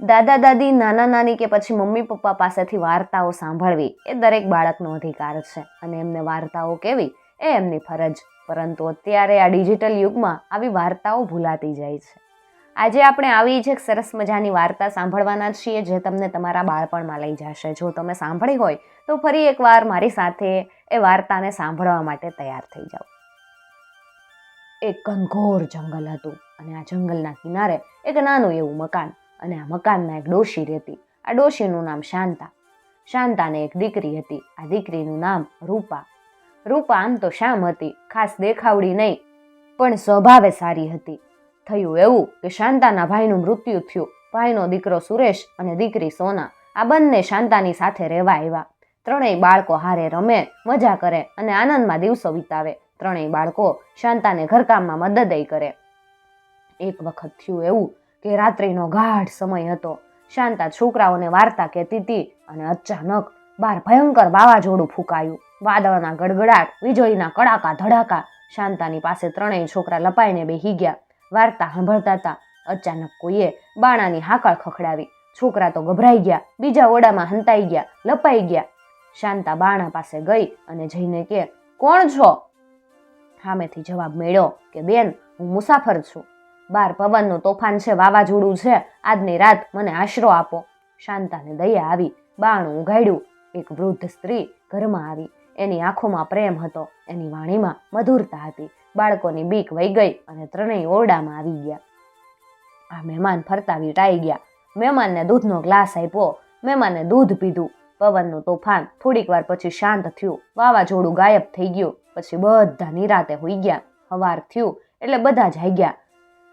દાદા દાદી, નાના નાની કે પછી મમ્મી પપ્પા પાસેથી વાર્તાઓ સાંભળવી એ દરેક બાળકનો અધિકાર છે અને એમને વાર્તાઓ કેવી એ એમની ફરજ. પરંતુ અત્યારે આ ડિજિટલ યુગમાં આવી વાર્તાઓ ભૂલાતી જાય છે. આજે આપણે આવી જ એક સરસ મજાની વાર્તા સાંભળવાના છીએ જે તમને તમારા બાળપણમાં લઈ જશે. જો તમે સાંભળી હોય તો ફરી એકવાર મારી સાથે એ વાર્તાને સાંભળવા માટે તૈયાર થઈ જાઓ. એક ઘનઘોર જંગલ હતું અને આ જંગલના કિનારે એક નાનું એવું મકાન અને આ મકાનમાં એક ડોશી રહેતી. આ ડોશીનું નામ શાંતા. શાંતાને એક દીકરી હતી. આ દીકરીનું નામ રૂપા. રૂપા આમ તો શામ હતી, ખાસ દેખાવડી નહીં, પણ સ્વભાવે સારી હતી. થયું એવું કે શાંતાના ભાઈનું મૃત્યુ થયું. ભાઈનો દીકરો સુરેશ અને દીકરી સોના. આ બંને શાંતાની સાથે રહેવા આવ્યા. ત્રણેય બાળકો હારે રમે, મજા કરે અને આનંદમાં દિવસો વિતાવે. ત્રણેય બાળકો શાંતાને ઘરકામમાં મદદય કરે. એક વખત થયું એવું કે રાત્રિનો ગાઢ સમય હતો. શાંતા છોકરાઓને વાર્તા કહેતી હતી અને અચાનક બહાર ભયંકર વાવાઝોડું ફૂંકાયું. વાદળના ગડગડાટ, વીજળીના કડાકા, ધડાકા, શાંતાની પાસે ત્રણેય છોકરા લપાઈને બેહી ગયા. વાર્તા સાંભળતા હતા. અચાનક કોઈએ બાણાની હાકળ ખખડાવી. છોકરા તો ગભરાઈ ગયા. બીજા ઓડામાં હંતાઈ ગયા. લપાઈ ગયા. શાંતા બાણા પાસે ગઈ અને જઈને કે, કોણ છો? સામેથી જવાબ મેળ્યો કે, બેન, હું મુસાફર છું. બાર પવનનું તોફાન છે, વાવાઝોડું છે. આજની રાત મને આશરો આપો. શાંતાને દયા આવી, બાણું ઉઘાડ્યું. એક વૃદ્ધ સ્ત્રી ઘરમાં આવી. એની આંખોમાં પ્રેમ હતો. એની વાણીમાં મધુરતા હતી. બાળકોની બીક વહી ગઈ અને ત્રણેય ઓરડામાં આવી ગયા. આ મહેમાન ફરતા વીટાઈ ગયા. મહેમાનને દૂધનો ગ્લાસ આપ્યો. મહેમાને દૂધ પીધું. પવનનું તોફાન થોડીક વાર પછી શાંત થયું. વાવાઝોડું ગાયબ થઈ ગયું. પછી બધા નિરાતે હોઈ ગયા. હવાર થયું એટલે બધા જાગ્યા.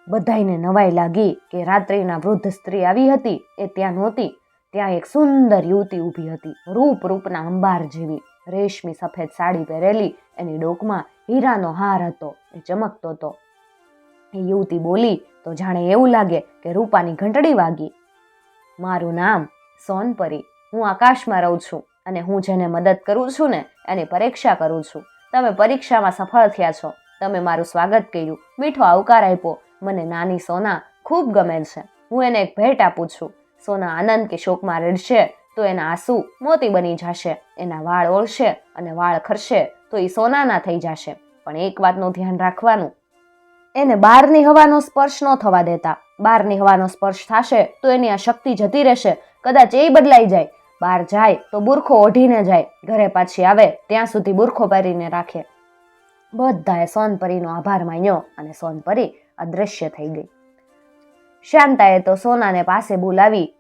બધાયને નવાઈ લાગી કે રાત્રિના વૃદ્ધ સ્ત્રી આવી હતી, એ ત્યાં નહોતી. ત્યાં એક સુંદર યુવતી ઊભી હતી, રૂપ રૂપના અંબાર જેવી. રેશમી સફેદ સાડી પહેરેલી, એની ડોકમાં હીરાનો હાર હતો, એ ચમકતો હતો. એ યુવતી બોલી, તો જાણે એવું લાગે કે રૂપાની ઘંટડી વાગી. મારું નામ સોનપરી. હું આકાશમાં રહું છું અને હું જેને મદદ કરું છું ને, એની પરીક્ષા કરું છું. તમે પરીક્ષામાં સફળ થયા છો. તમે મારું સ્વાગત કર્યું. મીઠો આવકાર આપ્યો. મને નાની સોના ખૂબ ગમે છે. હું એને એક ભેટ આપું છું. સોના આનંદ કે શોકમાં રડશે તો એના આંસુ મોતી બની જશે. એના વાળ ઓળશે અને વાળ ખરશે તો એ સોનાના થઈ જશે. પણ એક વાતનું ધ્યાન રાખવાનું. એને બહારની હવાનો સ્પર્શ ન થવા દેતા. બહારની હવાનો સ્પર્શ થશે તો એની આ શક્તિ જતી રહેશે. કદાચ એ બદલાઈ જાય. બહાર જાય તો બુરખો ઓઢીને જાય. ઘરે પાછી આવે ત્યાં સુધી બુરખો પહેરીને રાખે. બધાએ સોનપરીનો આભાર માન્યો અને સોનપરી અદૃશ્ય થઈ ગઈ. શાંતાએ તો સોનાને પાસે બોલાવી.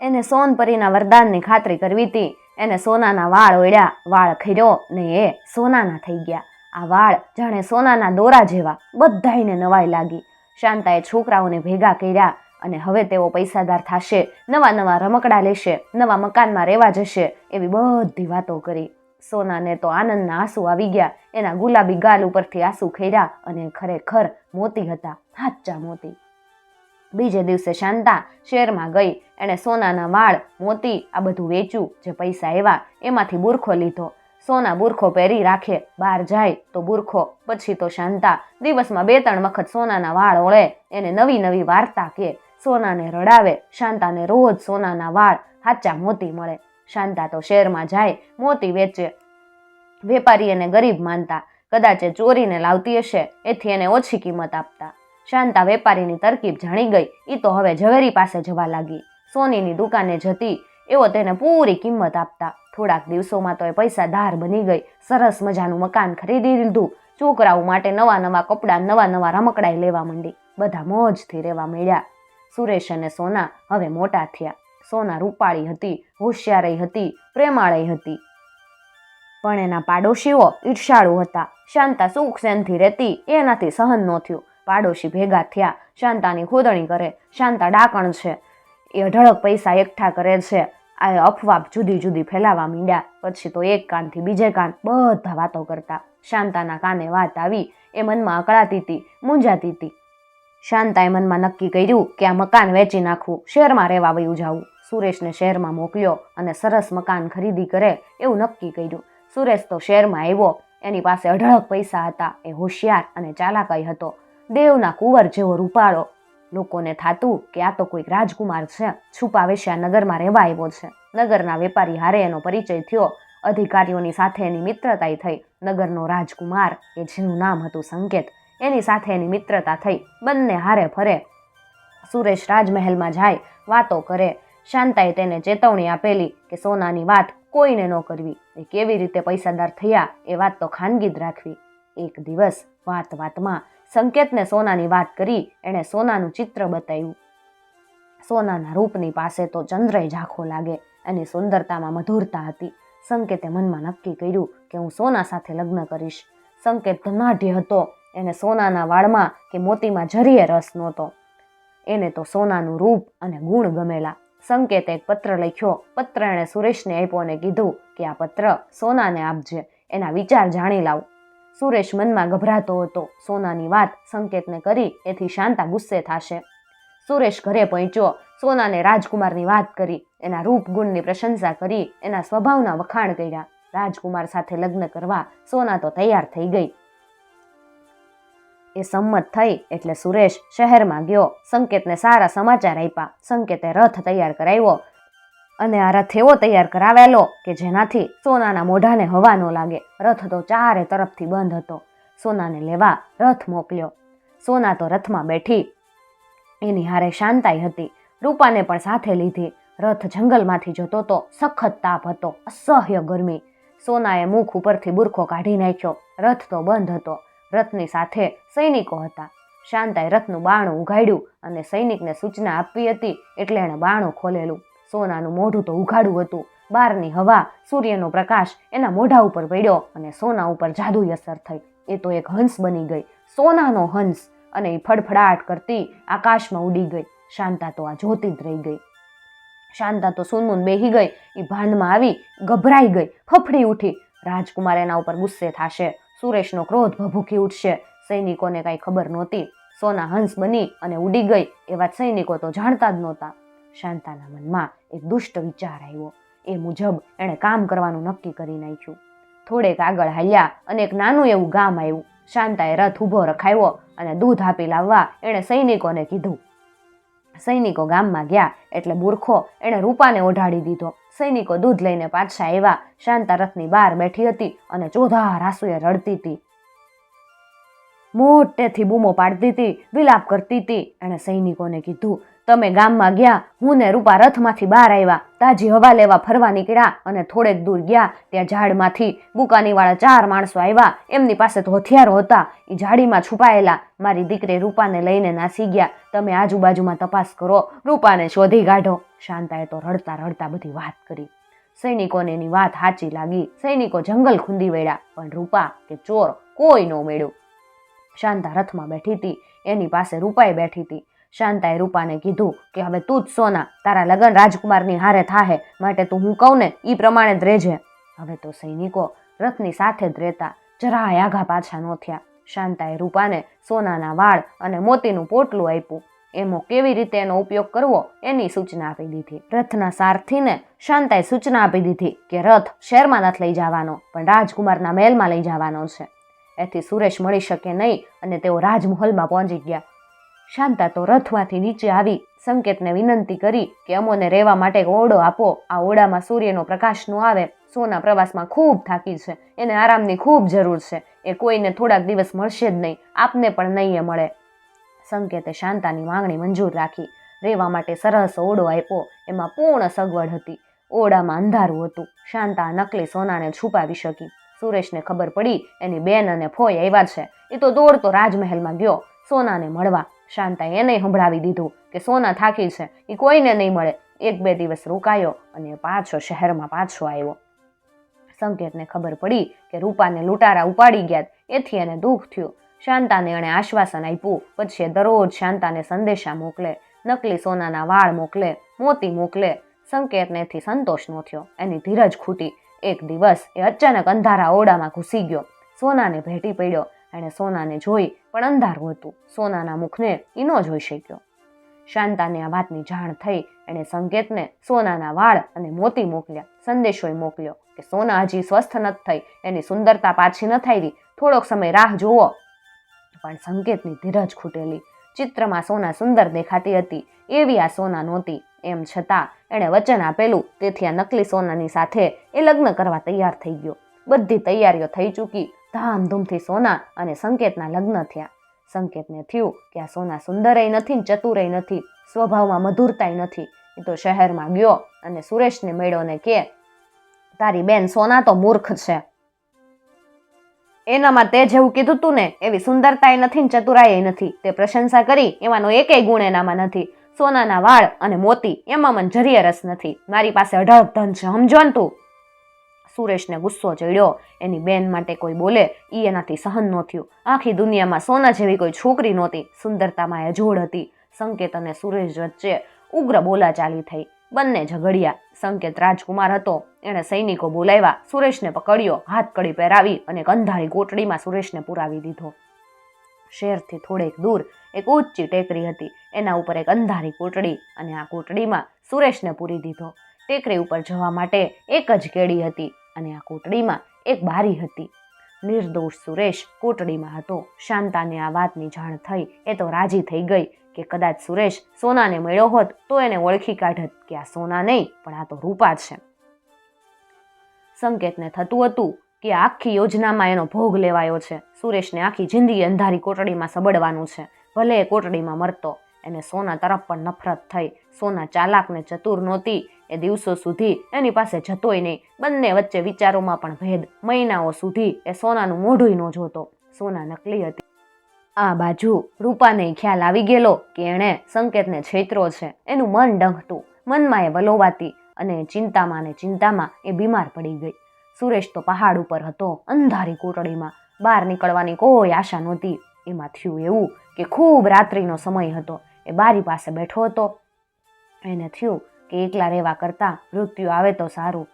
એને સોનપરીના વરદાનની ખાતરી કરવી હતી. એને સોનાના વાળ ઓળ્યા વાળ ખર્યો ને એ સોનાના થઈ ગયા. આ વાળ જાણે સોનાના દોરા જેવા બધાયને નવાઈ લાગી. શાંતાએ છોકરાઓને ભેગા કર્યા અને હવે તેઓ પૈસાદાર થશે. નવા નવા રમકડા લેશે. નવા મકાનમાં રહેવા જશે. એવી બધી વાતો કરી. સોનાને તો આનંદના આંસુ આવી ગયા. એના ગુલાબી ગાલ ઉપરથી આંસુ ખેર્યા અને ખરેખર મોતી હતા, સાચા મોતી. બીજે દિવસે શાંતા શહેરમાં ગઈ. એણે સોનાના વાળ, મોતી, આ બધું વેચ્યું, જે પૈસા એવા, એમાંથી બુરખો લીધો. સોના બુરખો પહેરી રાખે, બહાર જાય, તો બુરખો, પછી તો શાંતા. દિવસમાં બે ત્રણ વખત સોનાના વાળ ઓળે. એને નવી નવી વાર્તા કે, સોનાને રડાવે, શાંતાને રોજ સોનાના વાળ, સાચા મોતી મળે. શાંતા તો શહેરમાં જાય, મોતી વેચે. વેપારી એને ગરીબ માનતા, કદાચ એ ચોરીને લાવતી હશે, એથી એને ઓછી કિંમત આપતા. શાંતા વેપારીની તરકીબ જાણી ગઈ એ તો હવે ઝવેરી પાસે જવા લાગી. સોનીની દુકાને જતી, એવો તેને પૂરી કિંમત આપતા. થોડાક દિવસોમાં તો એ પૈસાદાર બની ગઈ, સરસ મજાનું મકાન ખરીદી લીધું. છોકરાઓ માટે નવા નવા કપડાં, નવા નવા રમકડાઈ લેવા માંડી. બધા મોજથી રહેવા મળ્યા સુરેશ અને સોના હવે મોટા થયા. સોના રૂપાળી હતી, હોશિયારી હતી, પ્રેમાળી હતી. પણ એના પાડોશીઓ ઈર્ષાળુ હતા. શાંતા સુખ સેનથી રહેતી, એનાથી સહન ન થયું. પાડોશી ભેગા થયા. શાંતાની ખોદણી કરે. શાંતા ડાકણ છે. એ અઢળક પૈસા એકઠા કરે છે. આ અફવા જુદી જુદી ફેલાવા માંડ્યા. પછી તો એક કાનથી બીજે કાન બધા વાતો કરતા. શાંતાના કાને વાત આવી. એ મનમાં અકળાતી હતી, મૂંઝાતી હતી. શાંતાએ મનમાં નક્કી કર્યું કે આ મકાન વેચી નાખવું, શહેરમાં રહેવા વયું જવું. સુરેશને શહેરમાં મોકલ્યો અને સરસ મકાન ખરીદી કરે એવું નક્કી કર્યું. સુરેશ તો શહેરમાં આવ્યો, એની પાસે અઢળક પૈસા હતા, એ હોશિયાર અને ચાલાકાઈ હતો. દેવના કુંવર જેવો રૂપાળો. લોકોને થાતું કે આ તો કોઈક રાજકુમાર છે છુપાવે છે આ નગરમાં રહેવા આવ્યો છે. નગરના વેપારી હારે એનો પરિચય થયો. અધિકારીઓની સાથે એની મિત્રતા થઈ. નગરનો રાજકુમાર, કે જેનું નામ હતું સંકેત એની સાથે એની મિત્રતા થઈ. બંને હારે ફરે. સુરેશ રાજમહેલમાં જાય, વાતો કરે. શાંતાએ તેને ચેતવણી આપેલી કે સોનાની વાત કોઈને ન કરવી. એ કેવી રીતે પૈસાદાર થયા, એ વાત તો ખાનગી જ રાખવી. એક દિવસ વાત વાતમાં સંકેતને સોનાની વાત કરી, એણે સોનાનું ચિત્ર બતાવ્યું. સોનાના રૂપની પાસે તો ચંદ્રય ઝાંખો લાગે એની સુંદરતામાં મધુરતા હતી. સંકેતે મનમાં નક્કી કર્યું કે હું સોના સાથે લગ્ન કરીશ. સંકેત ધનાઢ્ય હતો. એને સોનાના વાળમાં કે મોતીમાં જરીએ રસ નહોતો. એને તો સોનાનું રૂપ અને ગુણ ગમેલા. સંકેતે એક પત્ર લખ્યો. પત્ર એણે સુરેશને આપ્યો અને કીધું કે આ પત્ર સોનાને આપજે. એના વિચાર જાણી લાવ. સુરેશ મનમાં ગભરાતો હતો. સોનાની વાત સંકેતને કરી એથી શાંતા ગુસ્સે થશે. સુરેશ ઘરે પહોંચ્યો. સોનાને રાજકુમારની વાત કરી. એના રૂપ ગુણની પ્રશંસા કરી. એના સ્વભાવના વખાણ કર્યા. રાજકુમાર સાથે લગ્ન કરવા સોના તો તૈયાર થઈ ગઈ. એ સંમત થઈ એટલે સુરેશ શહેરમાં ગયો. સંકેતને સારા સમાચાર આપ્યા. સંકેતે રથ તૈયાર કરાવ્યો અને આ રથ એવો તૈયાર કરાવેલો કે જેનાથી સોનાના મોઢાને હવા ન લાગે. રથ તો ચારે તરફથી બંધ હતો. સોનાને લેવા રથ મોકલ્યો. સોના તો રથમાં બેઠી. એની હારે શાંતાઈ હતી. રૂપાને પણ સાથે લીધી. રથ જંગલમાંથી જતો તો સખત તાપ હતો. અસહ્ય ગરમી. સોનાએ મુખ ઉપરથી બુરખો કાઢી નાખ્યો. રથ તો બંધ હતો. રથની સાથે સૈનિકો હતા. શાંતાએ રથનું બાણું ઉઘાડ્યું અને સૈનિકને સૂચના આપવી હતી એટલે એણે બાણું ખોલેલું. સોનાનું મોઢું તો ઉઘાડું હતું. બહારની હવા, સૂર્યનો પ્રકાશ એના મોઢા ઉપર પડ્યો અને સોના ઉપર જાદુઈ અસર થઈ. એ તો એક હંસ બની ગઈ. સોનાનો હંસ! અને એ ફડફડાટ કરતી આકાશમાં ઉડી ગઈ. શાંતા તો આ જોતી જ રહી ગઈ. શાંતા તો સુનમુન બેહી ગઈ. એ ભાનમાં આવી ગભરાઈ ગઈ. ફફડી ઉઠી. રાજકુમાર એના ઉપર ગુસ્સે થશે. સુરેશનો ક્રોધ ભભૂકી ઉઠશે. સૈનિકોને કાંઈ ખબર નહોતી. સોના હંસ બની અને ઉડી ગઈ. એ વાત સૈનિકો તો જાણતા જ નહોતા. શાંતાના મનમાં એક દુષ્ટ વિચાર આવ્યો. એ મુજબ એણે કામ કરવાનું નક્કી કરી નાખ્યું. થોડેક આગળ હાલ્યા અને એક નાનું એવું ગામ આવ્યું. શાંતાએ રથ ઊભો રખાયો અને દૂધ આપી લાવવા એણે સૈનિકોને કીધું. સૈનિકો ગામમાં ગયા એટલે બુરખો એણે રૂપાને ઓઢાડી દીધો. સૈનિકો દૂધ લઈને પાછા આવ્યા. શાંતા રથની બહાર બેઠી હતી અને ચોધાર આંસુએ રડતી હતી. મોટેથી બૂમો પાડતી હતી, વિલાપ કરતી હતી એણે સૈનિકોને કીધું તમે ગામમાં ગયા, હું ને રૂપા રથમાંથી બહાર આવ્યા, તાજી હવા લેવા ફરવા નીકળ્યા અને થોડેક દૂર ગયા, ત્યાં ઝાડમાંથી બુકાનીવાળા ચાર માણસો આવ્યા, એમની પાસે તો હથિયારો હતા એ ઝાડીમાં છુપાયેલા. મારી દીકરી રૂપાને લઈને નાસી ગયા. તમે આજુબાજુમાં તપાસ કરો, રૂપાને શોધી કાઢો. શાંતાએ તો રડતા રડતા બધી વાત કરી. સૈનિકોને એની વાત સાચી લાગી. સૈનિકો જંગલ ખૂંદી વળ્યા, પણ રૂપા કે ચોર કોઈ ન મળ્યું. શાંતા રથમાં બેઠી હતી. એની પાસે રૂપાએ બેઠી હતી. શાંતાએ રૂપાને કીધું કે હવે તું જ સોના, તારા લગ્ન રાજકુમારની હારે થાહે, માટે તું હું કહું ને એ પ્રમાણે જ રહેજે હવે તો સૈનિકો રથની સાથે જ રહેતા જરાય આઘા પાછા ન થયા. શાંતાએ રૂપાને સોનાના વાળ અને મોતીનું પોટલું આપ્યું. એમો કેવી રીતે એનો ઉપયોગ કરવો એની સૂચના આપી દીધી. રથના સારથીને શાંતાએ સૂચના આપી દીધી કે રથ શહેરમાં નથી લઈ જવાનો, પણ રાજકુમારના મહેલમાં લઈ જવાનો છે. એથી સુરેશ મળી શકે નહીં અને તેઓ રાજમહલમાં પહોંચી ગયા. શાંતા તો રથમાંથી નીચે આવી સંકેતને વિનંતી કરી કે અમોને રહેવા માટે ઓરડો આપો. આ ઓરડામાં સૂર્યનો પ્રકાશ ન આવે. સોના પ્રવાસમાં ખૂબ થાકી છે. એને આરામની ખૂબ જરૂર છે. એ કોઈને થોડાક દિવસ મળશે જ નહીં. આપને પણ નહીં એ મળે. સંકેતે શાંતાની માંગણી મંજૂર રાખી. રહેવા માટે સરસ ઓરડો આપ્યો. એમાં પૂર્ણ સગવડ હતી. ઓરડામાં અંધારું હતું. શાંતા નકલી સોનાને છુપાવી શકી. સુરેશને ખબર પડી, એની બેન અને ફોય આવ્યા છે. એ તો દોડતો રાજમહેલમાં ગયો. સોનાને મળવા. શાંતાએ એને સંભળાવી દીધું કે સોના થાકી છે એ કોઈને નહીં મળે. એક બે દિવસ રોકાયો અને પાછો શહેરમાં પાછો આવ્યો. સંકેતને ખબર પડી કે રૂપાને લૂંટારા ઉપાડી ગયા. એથી એને દુઃખ થયું. શાંતાને એણે આશ્વાસન આપ્યું. પછી દરરોજ શાંતાને સંદેશા મોકલે, નકલી સોનાના વાળ મોકલે, મોતી મોકલે. સંકેતને એથી સંતોષ ન થયો. એની ધીરજ ખૂટી. એક દિવસ એ અચાનક અંધારા ઓરડામાં ઘૂસી ગયો. સોનાને ભેટી પડ્યો. એણે સોનાને જોઈ પણ અંધારું હતું. સોનાના મુખને એ ન જોઈ શક્યો. શાંતાને આ વાતની જાણ થઈ એણે સંકેતને સોનાના વાળ અને મોતી મોકલ્યા. સંદેશોય મોકલ્યો કે સોના હજી સ્વસ્થ નથી થઈ, એની સુંદરતા પાછી ન થઈ થોડોક સમય રાહ જોવો પણ સંકેતની ધીરજ ખૂટેલી. ચિત્રમાં સોના સુંદર દેખાતી હતી. એવી આ સોના નહોતી. એમ છતાં એણે વચન આપેલું. તેથી આ નકલી સોનાની સાથે એ લગ્ન કરવા તૈયાર થઈ ગયો. બધી તૈયારીઓ થઈ ચૂકી. ધામધૂમથી સોના અને સંકેતના લગ્ન થયા. સંકેતને થયું કે આ સોના સુંદરય નથી ને ચતુરેય નથી, સ્વભાવમાં મધુરતાય નથી. એ તો શહેરમાં ગયો અને સુરેશને મળ્યો ને કે, તારી બેન સોના તો મૂર્ખ છે. એનામાં તે જેવું કીધું તું ને, એવી સુંદરતાય નથી ને ચતુરાય નથી. તે પ્રશંસા કરી, એમાંનો એકેય ગુણ એનામાં નથી. સોનાના વાળ અને મોતી એમાં મને જરીય નથી. મારી પાસે અઢાર ધન છે સમજો ને તું? સુરેશને ગુસ્સો ચડ્યો. એની બેન માટે કોઈ બોલે એ એનાથી સહન ન થયું. આખી દુનિયામાં સોના જેવી કોઈ છોકરી નહોતી, સુંદરતામાં અજોડ હતી. સંકેત અને સુરેશ વચ્ચે ઉગ્ર બોલાચાલી થઈ. બંને ઝઘડ્યા. સંકેત રાજકુમાર હતો, એણે સૈનિકો બોલાવ્યા. સુરેશને પકડ્યો, હાથ કડી પહેરાવી અને કંધારી કોટડીમાં સુરેશને પુરાવી દીધો. શહેરથી થોડેક દૂર, એક ઊંચી ટેકરી હતી. એના ઉપર એક અંધારી કોટડી અને આ કોટડીમાં સુરેશને પૂરી દીધો. ટેકરી ઉપર જવા માટે એક જ કેડી હતી. અને આ કોટડીમાં એક બારી હતી. નિર્દોષ સુરેશ કોટડીમાં હતો. શાંતાને આ વાતની જાણ થઈ. એ તો રાજી થઈ ગઈ કે કદાચ સુરેશ સોનાને મળ્યો હોત તો એને ઓળખી કાઢત કે આ સોના નહીં, પણ આ તો રૂપા છે. સંકેતને થતું હતું કે આખી યોજનામાં એનો ભોગ લેવાયો છે. સુરેશને આખી જિંદગી અંધારી કોટડીમાં સબડવાનું છે. ભલે એ કોટડીમાં મરતો, એને સોના તરફ પણ નફરત થઈ. સોના ચાલાક ને ચતુર નહોતી. એ દિવસો સુધી એની પાસે જતોય નહીં. બંને વચ્ચે વિચારોમાં પણ ભેદ. મહિનાઓ સુધી એ સોનાનું મોઢું ન જોતો. સોના નકલી હતી. આ બાજુ રૂપાને ખ્યાલ આવી ગયેલો કે એણે સંકેતને છેતરો છે. એનું મન ડંખતું. મનમાં એ વલોવાતી અને ચિંતામાં ને ચિંતામાં એ બીમાર પડી ગઈ. સુરેશ તો પહાડ ઉપર હતો, અંધારી કોટડીમાં. બહાર નીકળવાની કોઈ આશા નહોતી. એમાં થયું એવું કે ખૂબ રાત્રિનો સમય હતો. એ બારી પાસે બેઠો હતો. એને થયું કે એકલા રહેવા કરતાં મૃત્યુ આવે તો સારું.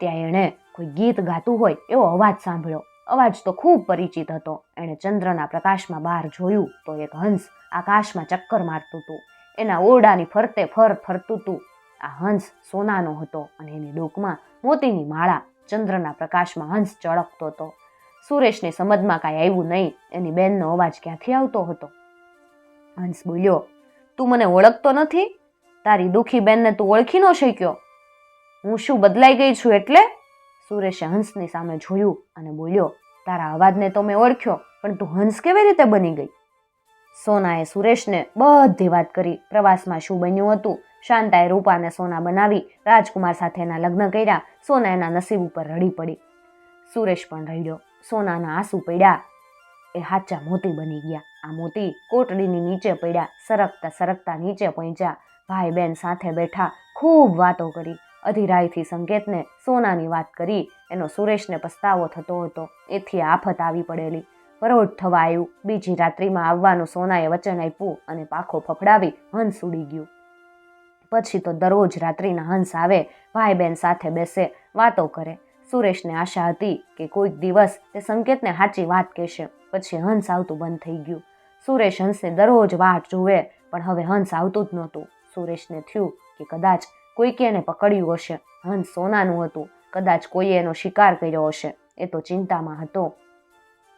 ત્યાં એણે કોઈ ગીત ગાતું હોય એવો અવાજ સાંભળ્યો. અવાજ તો ખૂબ પરિચિત હતો. એણે ચંદ્રના પ્રકાશમાં બહાર જોયું તો એક હંસ આકાશમાં ચક્કર મારતું હતું. એના ઓરડાની ફરતે ફર ફરતું હતું. આ હંસ સોનાનો હતો અને એની ડોકમાં મોતીની માળા. ચંદ્રના પ્રકાશમાં હંસ ચળકતો હતો. સુરેશની સમજમાં કાંઈ આવ્યું નહીં. એની બેનનો અવાજ ક્યાંથી આવતો હતો? હંસ બોલ્યો, તું મને ઓળખતો નથી? તારી દુઃખી બેનને તું ઓળખી ન શક્યો. હું શું બદલાઈ ગઈ છું એટલે? સુરેશે હંસની સામે જોયું અને બોલ્યો, તારા અવાજને તો મેં ઓળખ્યો, પણ તું હંસ કેવી રીતે બની ગઈ? સોનાએ સુરેશને બધી વાત કરી. પ્રવાસમાં શું બન્યું હતું? શાંતાએ રૂપાને સોના બનાવી, રાજકુમાર સાથે એના લગ્ન કર્યા, સોના એના નસીબ ઉપર રડી પડી. સુરેશ પણ રડ્યો. સોનાના આંસુ પડ્યા. એ હાચા મોતી બની ગયા. આ મોતી કોટડીની નીચે પડ્યા, સરકતા સરકતા નીચે પહોંચ્યા. ભાઈ બહેન સાથે બેઠા ખૂબ વાતો કરી. અધિરાયથી સંકેતને સોનાની વાત કરી. એનો સુરેશને પસ્તાવો થતો હતો. એથી આફત આવી પડેલી. પરોઢ થવા આવ્યું. બીજી રાત્રિમાં આવવાનું સોનાએ વચન આપ્યું અને પાખો ફફડાવી હંસ ઉડી ગયું. પછી તો દરરોજ રાત્રિના હંસ આવે ભાઈ બહેન સાથે બેસે, વાતો કરે. સુરેશને આશા હતી કે કોઈક દિવસ તે સંકેતને સાચી વાત કહેશે. પછી હંસ આવતું બંધ થઈ ગયું. સુરેશ હંસને દરરોજ વાટ જુએ પણ હવે હંસ આવતું જ નહોતું. સુરેશને થયું કે કદાચ કોઈકે એને પકડ્યું હશે. હંસ સોનાનું હતું. કદાચ કોઈએ એનો શિકાર કર્યો હશે. એ તો ચિંતામાં હતો.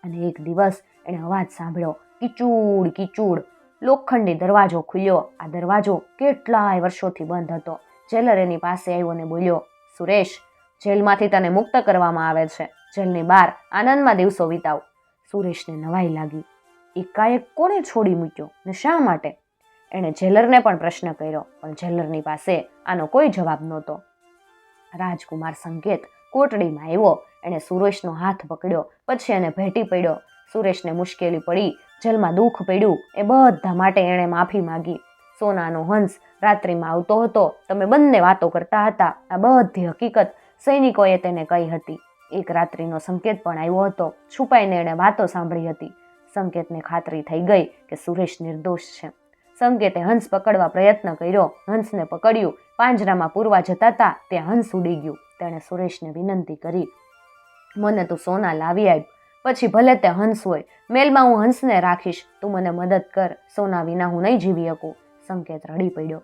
અને એક દિવસ એણે અવાજ સાંભળ્યો. કિચૂડ, કીચૂડ. લોખંડી દરવાજો ખુલ્યો. આ દરવાજો કેટલાય વર્ષોથી બંધ હતો. જેલર એની પાસે આવ્યો અને બોલ્યો, સુરેશ, જેલમાંથી તને મુક્ત કરવામાં આવે છે. જેલની બહાર આનંદમાં દિવસો વિતાવ. સુરેશને નવાઈ લાગી. એકાએક કોણે છોડી મૂક્યો ને શા માટે? એણે જેલરને પણ પ્રશ્ન કર્યો, પણ જેલરની પાસે આનો કોઈ જવાબ નહોતો. રાજકુમાર સંકેત કોટડીમાં આવ્યો, એણે સુરેશનો હાથ પકડ્યો, પછી એને ભેટી પડ્યો. સુરેશને મુશ્કેલી પડી, જેલમાં દુઃખ પડ્યું, એ બધા માટે એણે માફી માંગી. સોનાનો હંસ રાત્રિમાં આવતો હતો, તમે બંને વાતો કરતા હતા, આ બધી હકીકત સૈનિકોએ તેને કહી હતી. એક રાત્રિનો સંકેત પણ આવ્યો હતો, છુપાઈને એણે વાતો સાંભળી હતી. સંકેતને ખાતરી થઈ ગઈ કે સુરેશ નિર્દોષ છે. સંકેતે હંસ પકડવા પ્રયત્ન કર્યો. હંસને પકડ્યું. પાંજરામાં પૂરવા જતા હતા તે હંસ ઉડી ગયું. તેણે સુરેશને વિનંતી કરી. મને તું સોના લાવી આપ. પછી ભલે તે હંસ હોય, મેલમાં હું હંસને રાખીશ. તું મને મદદ કર. સોના વિના હું નહીં જીવી શકું. સંકેત રડી પડ્યો.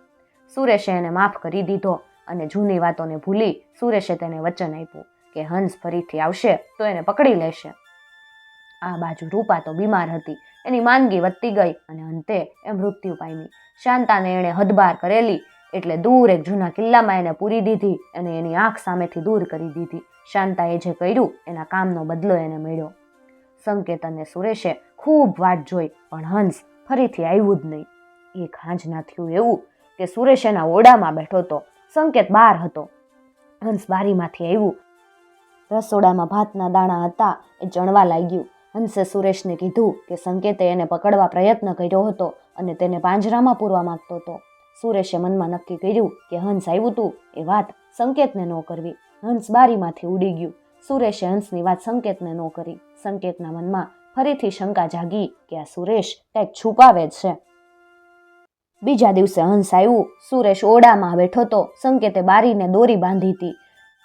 સુરેશે એને માફ કરી દીધો અને જૂની વાતોને ભૂલી સુરેશે તેને વચન આપ્યું કે હંસ ફરીથી આવશે તો એને પકડી લેશે. આ બાજુ રૂપા તો બીમાર હતી. એની માંદગી વધતી ગઈ અને અંતે એ મૃત્યુ પામી. શાંતાને એણે હદબાર કરેલી એટલે દૂર એક જૂના કિલ્લામાં એને પૂરી દીધી અને એની આંખ સામેથી દૂર કરી દીધી. શાંતાએ જે કર્યું, એના કામનો બદલો એને મળ્યો. સંકેત અને સુરેશે ખૂબ વાટ જોઈ, પણ હંસ ફરીથી આવ્યું જ નહીં. એક હાંજના થયું એવું કે સુરેશ એના ઓરડામાં બેઠો હતો. સંકેત બહાર હતો. હંસ બારીમાંથી આવ્યું. રસોડામાં ભાતના દાણા હતા, એ ચણવા લાગ્યું. હંસે સુરેશને કીધું કે સંકેતે એને પકડવા પ્રયત્ન કર્યો હતો અને તેને પાંજરામાં પૂરવા માગતો હતો. સુરેશે મનમાં નક્કી કર્યું કે હંસ આવ્યું તું એ વાત સંકેતને ન કરવી. હંસ બારીમાંથી ઉડી ગયું. સુરેશે હંસની વાત સંકેતને ન કરી. સંકેતના મનમાં ફરીથી શંકા જાગી કે આ સુરેશ કંઈક છુપાવે છે. બીજા દિવસે હંસ આવ્યું. સુરેશ ઓડામાં બેઠો તો સંકેતે બારીને દોરી બાંધી હતી.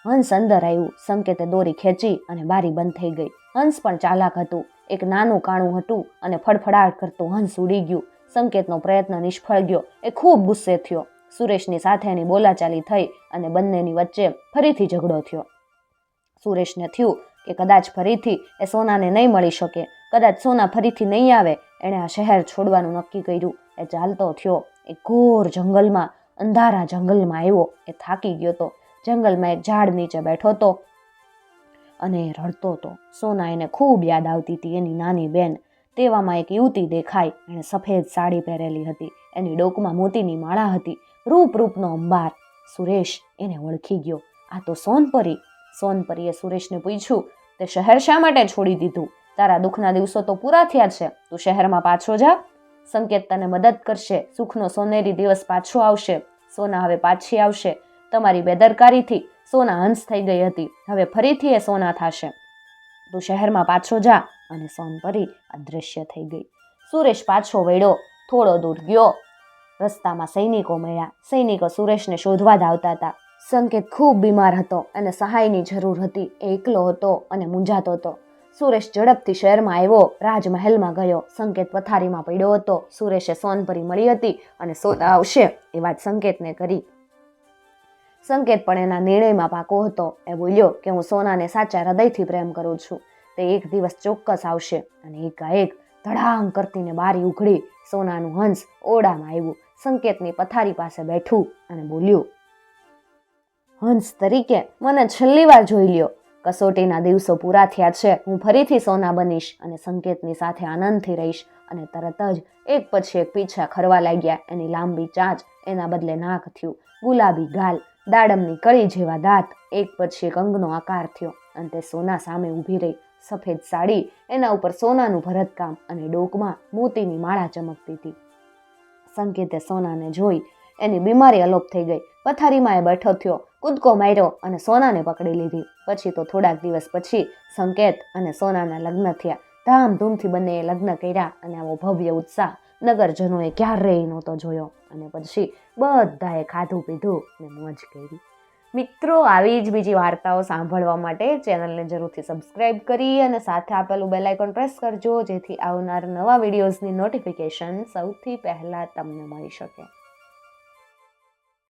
હંસ અંદર આવ્યું. સંકેતે દોરી ખેંચી અને બારી બંધ થઈ ગઈ. હંસ પણ ચાલાક હતું. એક નાનું કાણું હતું અને ફડફડાટ કરતું હંસ ઉડી ગયું. સંકેતનો પ્રયત્ન નિષ્ફળ ગયો. એ ખૂબ ગુસ્સે થયો. સુરેશની સાથે એની બોલાચાલી થઈ અને બંનેની વચ્ચે ફરીથી ઝઘડો થયો. સુરેશને થયું કે કદાચ ફરીથી એ સોનાને નહીં મળી શકે. કદાચ સોના ફરીથી નહીં આવે. એણે આ શહેર છોડવાનું નક્કી કર્યું. એ ચાલતો થયો. એ ઘોર જંગલમાં, અંધારા જંગલમાં આવ્યો. એ થાકી ગયો તો. જંગલમાં એક ઝાડ નીચે બેઠો હતો અને રડતો હતો. સોના એને ખૂબ યાદ આવતી હતી એની નાની બેન. તેવામાં એક યુવતી દેખાઈ. એણે સફેદ સાડી પહેરેલી હતી. એની ડોકમાં મોતીની માળા હતી. રૂપ રૂપનો અંબાર. સુરેશ એને ઓળખી ગયો. આ તો સોનપરી. સોનપરીએ સુરેશને પૂછ્યું, તે શહેર શા માટે છોડી દીધું? તારા દુઃખના દિવસો તો પૂરા થયા છે. તું શહેરમાં પાછો જા. સંકેત તને મદદ કરશે. સુખનો સોનેરી દિવસ પાછો આવશે. સોના હવે પાછી આવશે. તમારી બેદરકારીથી સોના હંસ થઈ ગઈ હતી. હવે ફરીથી એ સોના થશે. તું શહેરમાં પાછો જા અને સોનપરી અદૃશ્ય થઈ ગઈ. સુરેશ પાછો વળ્યો, થોડો દૂર ગયો. રસ્તામાં સૈનિકો મળ્યા. સૈનિકો સુરેશને શોધવા જ આવતા હતા. સંકેત ખૂબ બીમાર હતો અને સહાયની જરૂર હતી. એ એકલો હતો અને મૂંઝાતો હતો. સુરેશ ઝડપથી શહેરમાં આવ્યો, રાજમહેલમાં ગયો. સંકેત પથારીમાં પડ્યો હતો. સુરેશે સોનપરી મળી હતી અને સોના આવશે એ વાત સંકેતને કરી. સંકેત પણ એના નિર્ણયમાં પાકો હતો. એ બોલ્યો કે હું સોનાને સાચા હૃદયથી પ્રેમ કરું છું. તે એક દિવસ ચોક્કસ આવશે અને એકાએક ધડાંગ કરતીને બારી ઉઘડી સોનાનું હંસ ઓરડામાં આવ્યું સંકેતની પથારી પાસે બેઠું અને બોલ્યું, હંસ તરીકે મને છેલ્લી વાર જોઈ લ્યો. કસોટીના દિવસો પૂરા થયા છે. હું ફરીથી સોના બનીશ અને સંકેતની સાથે આનંદથી રહીશ અને તરત જ એક પછી એક પીછા ખરવા લાગ્યા. એની લાંબી ચાંચ એના બદલે નાક થયું. ગુલાબી ગાલ દાડમની કળી જેવા દાંત, એક પછી એક અંગનો આકાર થયો. અને તે સોના સામે ઊભી રહી, સફેદ સાડી, એના ઉપર સોનાનું ભરતકામ અને ડોકમાં મોતીની માળા ચમકતી હતી. સંકેતે સોનાને જોઈ એની બીમારી અલોપ થઈ ગઈ. પથારીમાં એ બેઠો થયો, કૂદકો માર્યો અને સોનાને પકડી લીધી. પછી તો થોડાક દિવસ પછી સંકેત અને સોનાના લગ્ન થયા. ધામધૂમથી બંનેએ લગ્ન કર્યા અને આવો ભવ્ય ઉત્સાહ નગરજનોએ ક્યારેય નહોતો જોયો અને પછી બધાએ ખાધું પીધું ને મોજ કરી. મિત્રો, આવી જ બીજી વાર્તાઓ સાંભળવા માટે ચેનલને જરૂરથી સબસ્ક્રાઇબ કરી અને સાથે આપેલું બેલ આઇકોન પ્રેસ કરજો, જેથી આવનાર નવા વિડીયોઝની નોટિફિકેશન સૌથી પહેલાં તમને મળી શકે.